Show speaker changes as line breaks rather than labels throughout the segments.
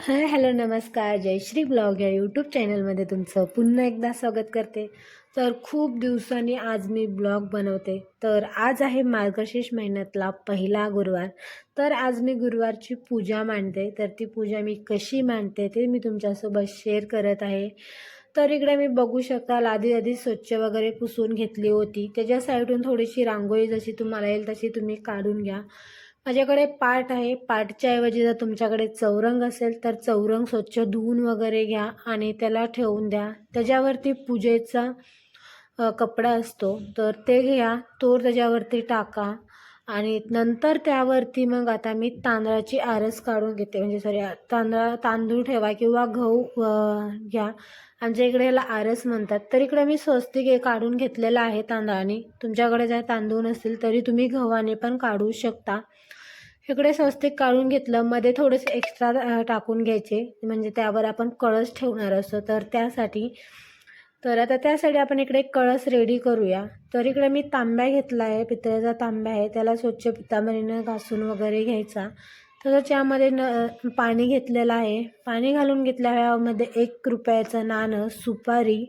Hi hello नमस्कार. Jayashree blog या YouTube चॅनलमध्ये तुमचं पुन्हा एकदा स्वागत करते. तर खूप दिवसांनी आज मी ब्लॉग बनवते. तर आज आहे मार्गशीर्ष महिन्यातला पहिला गुरुवार. तर आज मी गुरुवारची पूजा मांडते. तर ती पूजा मी कशी मांडते ते मी तुमच्यासोबत शेअर करत आहे. तर इकडे मी बघू शकता आधी आधी स्वच्छ वगैरे पुसून घेतली होती. त्याच्या साईडून थोडीशी रांगोळी जशी तुम्हाला येईल तशी तुम्ही काढून घ्या. माझ्याकडे पाट आहे. पाटच्या ऐवजी जर तुमच्याकडे चौरंग असेल तर चौरंग स्वच्छ धुवून वगैरे घ्या आणि त्याला ठेवून द्या. त्याच्यावरती पूजेचा कपडा असतो तर ते घ्या. तो त्याच्यावरती टाका आणि नंतर त्यावरती मग आता मी तांदळाची आरस काढून घेते. म्हणजे सॉरी तांदळा तांदूळ ठेवा किंवा गहू घ्या. आमच्या इकडे याला आरस म्हणतात तर इकडे मी स्वस्तिक हे काढून घेतलेलं आहे तांदळाने. तुमच्याकडे जर तांदूळ नसतील तरी तुम्ही गव्हाने पण काढू शकता. इकडे स्वस्तिक काढून घेतलं मध्ये थोडेसे एक्स्ट्रा टाकून घ्यायचे. म्हणजे त्यावर आपण कळस ठेवणार असतो तर त्यासाठी तर आता त्यासाठी आपण इकडे कळस रेडी करूया. तर इकडे मी तांब्या घेतला आहे. पितळेचा तांब्या आहे. त्याला स्वच्छ पितांबरीनं घासून वगैरे घ्यायचा. तसंच यामध्ये न पाणी घेतलेलं आहे. पाणी घालून घेतल्यामध्ये एक रुपयाचं नाणं सुपारी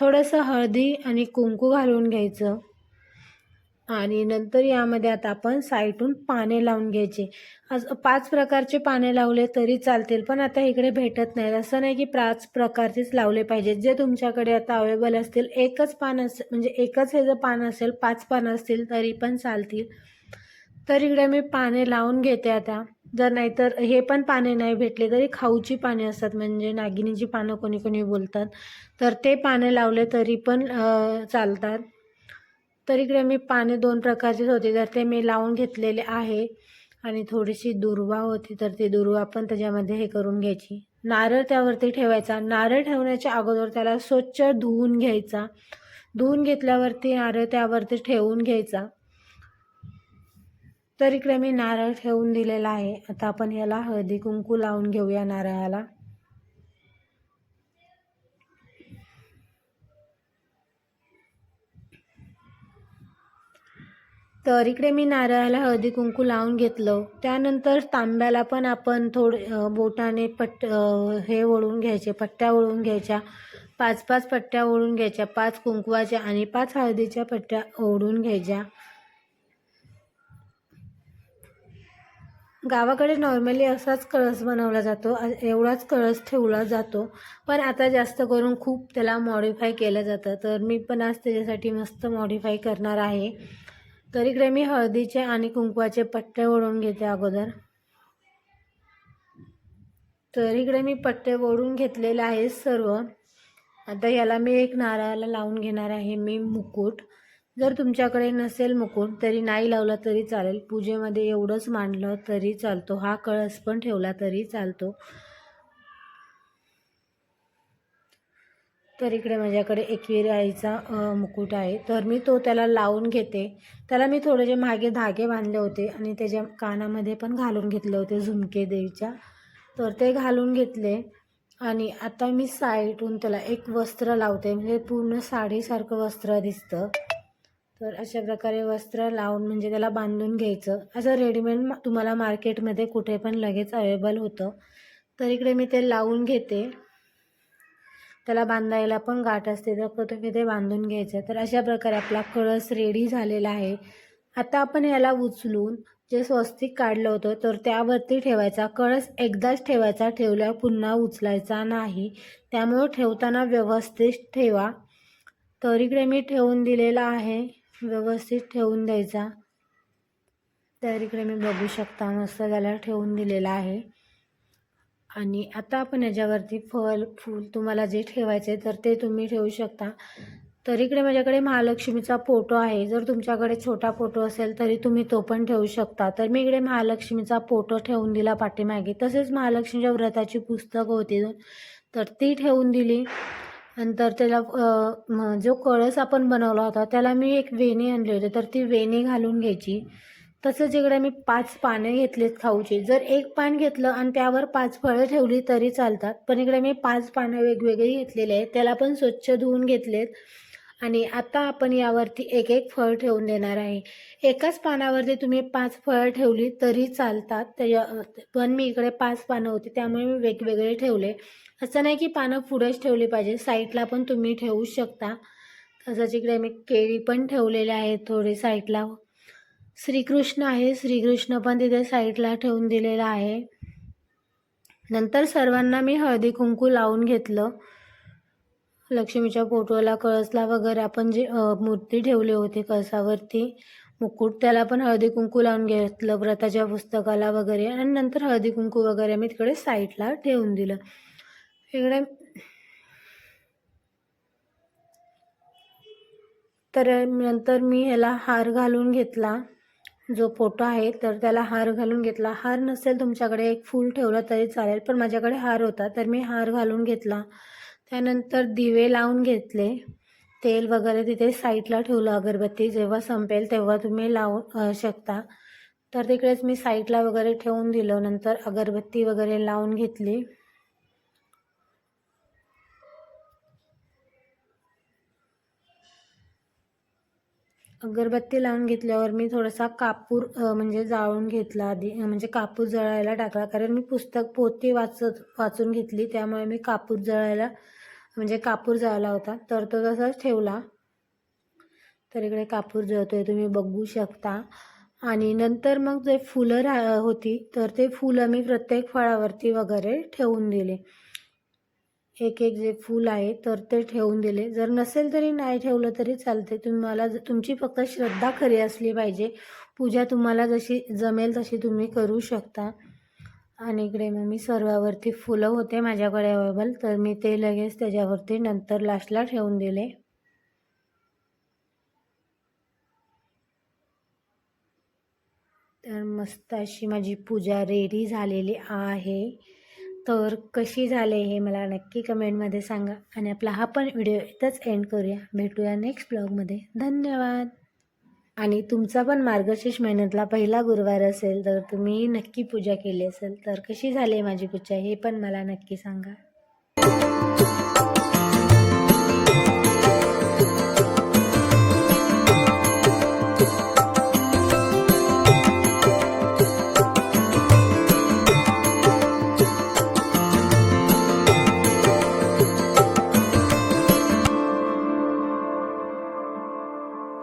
थोडंसं हळदी आणि कुंकू घालून घ्यायचं. आणि नंतर यामध्ये आता आपण साईटून पाने लावून घ्यायचे. असं पाच प्रकारचे पाने लावले तरी चालतील पण आता इकडे भेटत नाहीत. असं नाही की पाच प्रकारचेच लावले पाहिजेत. जे तुमच्याकडे आता अवेलेबल असतील एकच पान असेल म्हणजे एकच हे जर पान असेल पाच पानं असतील तरी पण चालतील. तर इकडे मी पाने लावून घेते आता. जर नाहीतर हे पण पाने नाही भेटले तरी खाऊची पाने असतात म्हणजे नागिनीची पानं कोणी कोणी बोलतात. तर ते पाने लावले तरी पण चालतात. तर इकडे मी पाने दोन प्रकारचीच होती. तर ते मी लावून घेतलेले आहे आणि थोडीशी दुर्वा होती तर ती दुर्वा पण त्याच्यामध्ये हे करून घ्यायची. नारळ त्यावरती ठेवायचा. नारळ ठेवण्याच्या अगोदर त्याला स्वच्छ धुवून घ्यायचा. धुवून घेतल्यावरती नारळ त्यावरती ठेवून घ्यायचा. तर इकडे मी नारळ ठेवून दिलेला आहे. आता आपण याला हळदी कुंकू लावून घेऊया नारळाला. तर इकडे मी नारळाला हळदी कुंकू लावून घेतलं. त्यानंतर तांब्याला पण आपण थोडे बोटाने पट हे ओळून घ्यायचे पट्ट्या ओळून घ्यायच्या. पाच पाच पट्ट्या ओळून घ्यायच्या. पाच कुंकवाच्या आणि पाच हळदीच्या पट्ट्या ओढून घ्यायच्या. गावाकडे नॉर्मली असाच कळस बनवला जातो एवढाच कळस ठेवला जातो. पण आता जास्त करून खूप त्याला मॉडिफाय केलं जातं. तर मी पण आज त्याच्यासाठी मस्त मॉडिफाय करणार आहे. तर इकडे मी हळदीचे आणि कुंकवाचे पट्टे ओढून घेते अगोदर. तर इकडे मी पट्टे ओढून घेतलेले आहेत सर्व. आता याला मी एक नारळाला लावून घेणार आहे मी मुकुट. जर तुमच्याकडे नसेल मुकुट तरी नाही लावला तरी चालेल. पूजेमध्ये एवढंच मांडलं तरी चालतो. हा कळस पण ठेवला तरी चालतो. तर इकडे माझ्याकडे एकविरी आईचा मुकुट आहे. तर मी तो त्याला लावून घेते. त्याला मी थोडेसे मागे धागे बांधले होते आणि त्याच्या कानामध्ये पण घालून घेतले होते झुमके देवीच्या. तर ते घालून घेतले आणि आता मी साईडून त्याला एक वस्त्र लावते. म्हणजे पूर्ण साडीसारखं वस्त्र दिसतं. तर अशा प्रकारे वस्त्र लावून म्हणजे त्याला बांधून घ्यायचं. असं रेडीमेड तुम्हाला मार्केटमध्ये कुठे पण लगेच अवेलेबल होतं. तर इकडे मी ते लावून घेते. त्याला बांधायला पण गाठ असते. तर तुम्ही ते बांधून घ्यायचं. तर अशा प्रकारे आपला कळस रेडी झालेला आहे. आता आपण याला उचलून जे स्वस्तिक काढलं होतं तर त्यावरती ठेवायचा कळस. एकदाच ठेवायचा ठेवल्यावर पुन्हा उचलायचा नाही. त्यामुळं ठेवताना व्यवस्थित ठेवा. तर इकडे मी ठेवून दिलेला आहे. व्यवस्थित ठेवून द्यायचा. तर इकडे मी बघू शकता मस्त त्याला ठेवून दिलेला आहे. आणि आता आपण याच्यावरती फळ फूल तुम्हाला जे ठेवायचे तर ते तुम्ही ठेवू शकता. तर इकडे माझ्याकडे महालक्ष्मीचा फोटो आहे. जर तुमच्याकडे छोटा फोटो असेल तरी तुम्ही तो पण ठेवू शकता. तर मी इकडे महालक्ष्मीचा फोटो ठेवून दिला पाठीमागे. तसेच महालक्ष्मीच्या व्रताची पुस्तकं होती. तर ती ठेवून दिली. नंतर त्याला जो कळस आपण बनवला होता त्याला मी एक वेणी आणली होती. तर ती वेणी घालून घ्यायची. तसंच इकडे मी पाच पानं घेतलीत खाऊची जर एक पान घेतलं आणि त्यावर पाच फळं ठेवली तरी चालतात. पण इकडे मी पाच पानं वेगवेगळी घेतलेली आहेत त्याला पण स्वच्छ धुवून घेतलेत. आणि आता आपण यावरती एक एक फळ ठेवून देणार आहे. एकाच पानावरती तुम्ही पाच फळं ठेवली तरी चालतात. त्याच्या पण मी इकडे पाच पानं होती त्यामुळे मी वेगवेगळे ठेवले. असं नाही की पानं पुढेच ठेवली पाहिजे साईडला पण तुम्ही ठेवू शकता. तसंच इकडे मी केळी पण ठेवलेले आहेत थोडे साईडला. श्रीकृष्ण आहे. श्रीकृष्ण पण तिथे साईडला ठेवून दिलेला आहे. नंतर सर्वांना मी हळदी कुंकू लावून घेतलं. लक्ष्मीच्या फोटोला कळसला वगैरे आपण जे मूर्ती ठेवली होती कळसावरती मुकुट त्याला पण हळदी कुंकू लावून घेतलं व्रताच्या पुस्तकाला वगैरे. आणि नंतर हळदी कुंकू वगैरे मी तिकडे साईडला ठेवून दिलं. इकडे तर नंतर मी ह्याला हार घालून घेतला. जो फोटो आहे तर त्याला हार घालून घेतला. हार नसेल तुमच्याकडे एक फूल ठेवलं तरी चालेल पण माझ्याकडे हार होता तर मी हार घालून घेतला. त्यानंतर दिवे लावून घेतले. तेल वगैरे तिथे साईडला ठेवलं अगरबत्ती. जेव्हा संपेल तेव्हा तुम्ही लावू शकता. तर तिकडेच मी साईडला वगैरे ठेवून दिलं. नंतर अगरबत्ती वगैरे लावून घेतली. अगरबत्ती लावून घेतल्यावर मी थोडासा कापूर म्हणजे जाळून घेतला आधी म्हणजे कापूर जळायला टाकला. कारण मी पुस्तक पोती वाचत वाचून घेतली. त्यामुळे मी कापूर जळायला म्हणजे कापूर जळाला होता. तर तो तसाच ठेवला. तर इकडे कापूर जळतोय तुम्ही बघू शकता. आणि नंतर मग जे फुलं रा होती तर ते फुलं मी प्रत्येक फळावरती वगैरे ठेवून दिले. एक एक जे फूल आहे तर ते ठेवून दिले. जर नसेल तरी नाही ठेवलं तरी चालते तुम्हाला ज- तुमची फक्त श्रद्धा खरी असली पाहिजे. पूजा तुम्हाला जशी जमेल तशी तुम्ही करू शकता. आणि इकडे मग मी सर्वावरती फुलं होते माझ्याकडे अवेलेबल तर मी ते लगेच त्याच्यावरती नंतर लास्टला ठेवून दिले. तर मस्त अशी माझी पूजा रेडी झालेली आहे. तर कशी झाले हे मला नक्की कमेंटमध्ये सांगा आणि आपला हा पण व्हिडिओ इथंच एंड करूया. भेटूया नेक्स्ट ब्लॉगमध्ये धन्यवाद. आणि तुमचा पण मार्गशीर्ष महिन्यातला पहिला गुरुवार असेल तर तुम्ही नक्की पूजा केली असेल तर कशी झाली माझी पूजा हे पण मला नक्की सांगा.